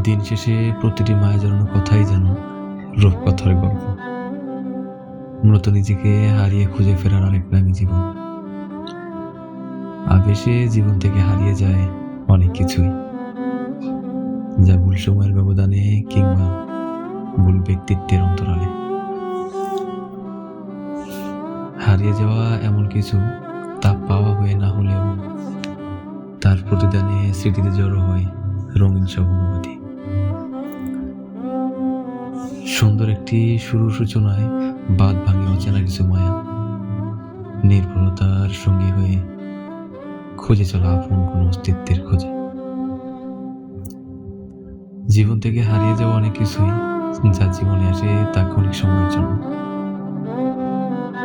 দিন শেষে প্রতিটি মায়া জড়ানো কথাই যেন রূপকথার গল্প। মূলত নিজেকে হারিয়ে খুঁজে ফেরার আরেক নামী জীবন। আবেশে জীবন থেকে হারিয়ে যায় অনেক কিছুই। যা ভুল সময়ের ব্যবধানে কিংবা ভুল ব্যক্তিত্বের অন্তরালে। হারিয়ে যাওয়া এমন কিছু তা পাওয়া হয়ে না হলেও তার প্রতিদানে স্মৃতিতে জড়ো হয় রঙিন সব অনুভূতি। সুন্দর একটি শুরু সূচনায় বাদ ভাঙে অচেনা কিছু মায়া। নির্ভরতার সঙ্গী হয়ে খুঁজে চলা আপন কোনো অস্তিত্বের খোঁজে। জীবন থেকে হারিয়ে যাওয়া অনেক কিছুই যা জীবনে আসে তা ক্ষণিক সময়ের জন্য।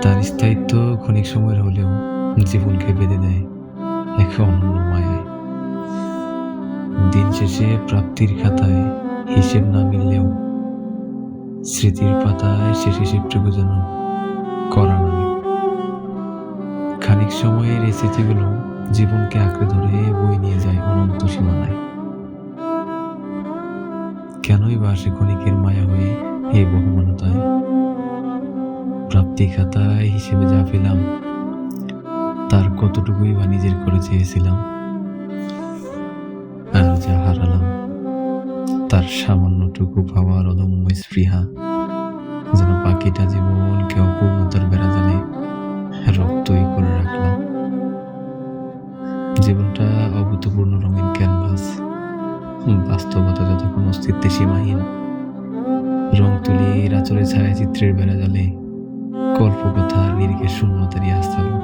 তার স্থায়িত্ব ক্ষণিক সময়ের হলেও জীবনকে বেঁধে দেয় এক অনন্য মায়ায়। দিন শেষে প্রাপ্তির খাতায় হিসেব না মিললেও স্মৃতির পাতায় শেষ হিসেবটুকু যেন করা নামে খানিক সময়ের এই স্মৃতিগুলো জীবনকে আঁকড়ে ধরে বই নিয়ে যায় অনন্ত সীমানায়। কেনই বা সে ক্ষণিকের মায়া হয়ে এই বহুমানতায় প্রাপ্তি খাতায় হিসেবে যা পেলাম, তার কতটুকুই বা নিজের করে চেয়েছিলাম, আর যা হারালাম তার সামান্যটুকু পাওয়ার অদম্য স্পৃহা, যেন বাকিটা জীবনকে অপূর্ণতার বেড়া জালে রক্তই করে রাখলাম জীবনটা অভূতপূর্ণ রঙিন ক্যানভাস, বাস্তবতা যতক্ষণ অস্তিত্বে সীমাহীন। রং তুলি আচরে ছায়াচিত্রের বেড়া জালে কল্পকথার নিরিখে শূন্যতারই আস্থালো